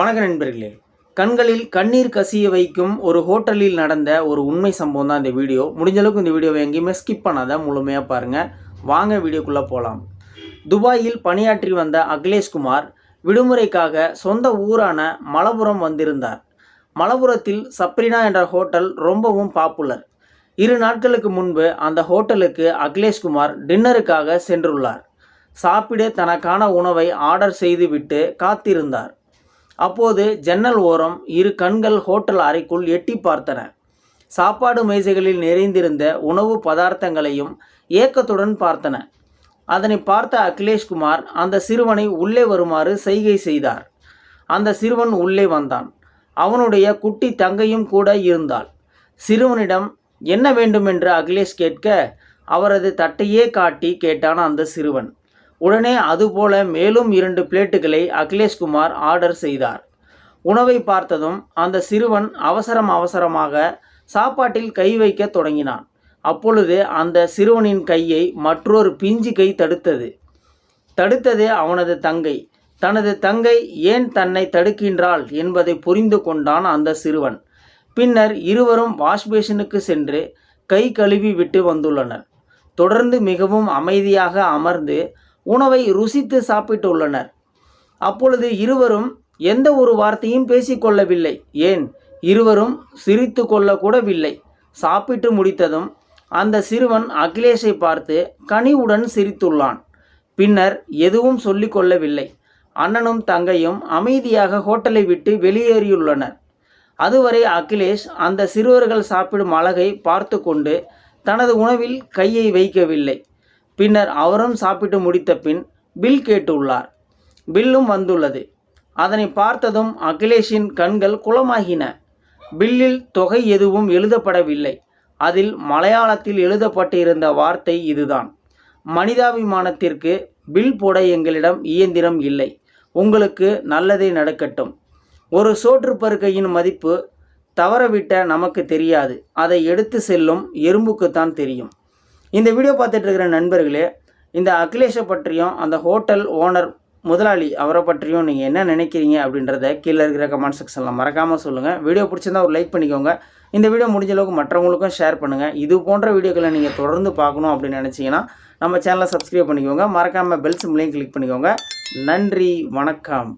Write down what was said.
வணக்க நண்பர்களே. கண்களில் கண்ணீர் கசிய வைக்கும் ஒரு ஹோட்டலில் நடந்த ஒரு உண்மை சம்பவம் தான் இந்த வீடியோ. முடிஞ்சளவுக்கு இந்த வீடியோவை எங்கேயுமே ஸ்கிப் பண்ணாத முழுமையாக பாருங்கள் வாங்க வீடியோக்குள்ளே போகலாம் துபாயில் பணியாற்றி வந்த அகிலேஷ்குமார் விடுமுறைக்காக சொந்த ஊரான மலபுரம் வந்திருந்தார். மலபுரத்தில் சப்ரினா என்ற ஹோட்டல் ரொம்பவும் பாப்புலர் இரு நாட்களுக்கு முன்பு அந்த ஹோட்டலுக்கு அகிலேஷ்குமார் டின்னருக்காக சென்றுள்ளார். சாப்பிட தனக்கான உணவை ஆர்டர் செய்துவிட்டு காத்திருந்தார். அப்போது ஜன்னல் ஓரம் இரு கண்கள் ஹோட்டல் அறைக்குள் எட்டி பார்த்தன. சாப்பாடு மேசைகளில் நிறைந்திருந்த உணவு பதார்த்தங்களையும் ஏக்கத்துடன் பார்த்தன. அதனை பார்த்த அகிலேஷ்குமார் அந்த சிறுவனை உள்ளே வருமாறு செய்கை செய்தார். அந்த சிறுவன் உள்ளே வந்தான். அவனுடைய குட்டி தங்கையும் கூட இருந்தாள். சிறுவனிடம் என்ன வேண்டுமென்று? அகிலேஷ் கேட்க அவரது தட்டையே காட்டி கேட்டான் அந்த சிறுவன். உடனே அதுபோல மேலும் இரண்டு பிளேட்டுகளை அகிலேஷ்குமார் ஆர்டர் செய்தார். உணவை பார்த்ததும் அந்த சிறுவன் அவசரம் அவசரமாக சாப்பாட்டில் கை வைக்க தொடங்கினான். அப்பொழுது அந்த சிறுவனின் கையை மற்றொரு பிஞ்சு கை தடுத்தது. தடுத்தது அவனது தங்கை. தனது தங்கை ஏன் தன்னை தடுக்கின்றாள் என்பதை புரிந்து கொண்டான் அந்த சிறுவன். பின்னர் இருவரும் வாஷ்பேஷனுக்கு சென்று கை கழுவி விட்டு வந்துள்ளனர். தொடர்ந்து மிகவும் அமைதியாக அமர்ந்து உணவை ருசித்து சாப்பிட்டுள்ளனர் அப்பொழுது இருவரும் எந்த ஒரு வார்த்தையும் பேசிக்கொள்ளவில்லை ஏன்? இருவரும் சிரித்து கொள்ளக்கூடவில்லை. சாப்பிட்டு முடித்ததும் அந்த சிறுவன் அகிலேஷை பார்த்து கனிவுடன் சிரித்துள்ளான். பின்னர் எதுவும் சொல்லிக்கொள்ளவில்லை அண்ணனும் தங்கையும் அமைதியாக ஹோட்டலை விட்டு வெளியேறியுள்ளனர். அதுவரை அகிலேஷ் அந்த சிறுவர்கள் சாப்பிடும் அழகை பார்த்து கொண்டு தனது உணவில் கையை வைக்கவில்லை. பின்னர் அவரும் சாப்பிட்டு முடித்த பின் பில் கேட்டுள்ளார். பில்லும் வந்துள்ளது. அதனை பார்த்ததும் அகிலேஷின் கண்கள் குளமாகின. பில்லில் தொகை எதுவும் எழுதப்படவில்லை. அதில் மலையாளத்தில் எழுதப்பட்டிருந்த வார்த்தை இதுதான். மனிதாபிமானத்திற்கு பில் போட எங்களிடம் இயந்திரம் இல்லை. உங்களுக்கு நல்லதே நடக்கட்டும். ஒரு சோற்று பருக்கையின் மதிப்பு தவறவிட்ட நமக்கு தெரியாது. அதை எடுத்து செல்லும் எறும்புக்குத்தான் தெரியும். இந்த வீடியோ பார்த்துட்டு இருக்கிற நண்பர்களே இந்த அகிலேஷை பற்றியும் அந்த ஹோட்டல் ஓனர் முதலாளி அவரை பற்றியும் நீங்கள் என்ன நினைக்கிறீங்க அப்படின்றத கீழே இருக்கிற கமெண்ட் செக்ஷனில் மறக்காமல் சொல்லுங்கள் வீடியோ பிடிச்சிருந்தா ஒரு லைக் பண்ணிக்கோங்க. இந்த வீடியோ முடிஞ்ச அளவுக்கு மற்றவங்களுக்கும் ஷேர் பண்ணுங்கள் இது போன்ற வீடியோக்களை நீங்கள் தொடர்ந்து பார்க்கணும் அப்படின்னு நினச்சிங்கன்னா நம்ம சேனலை சப்ஸ்கிரைப் பண்ணிக்கோங்க. மறக்காமல் பெல் சிம்லையும் கிளிக் பண்ணிக்கோங்க. நன்றி வணக்கம்.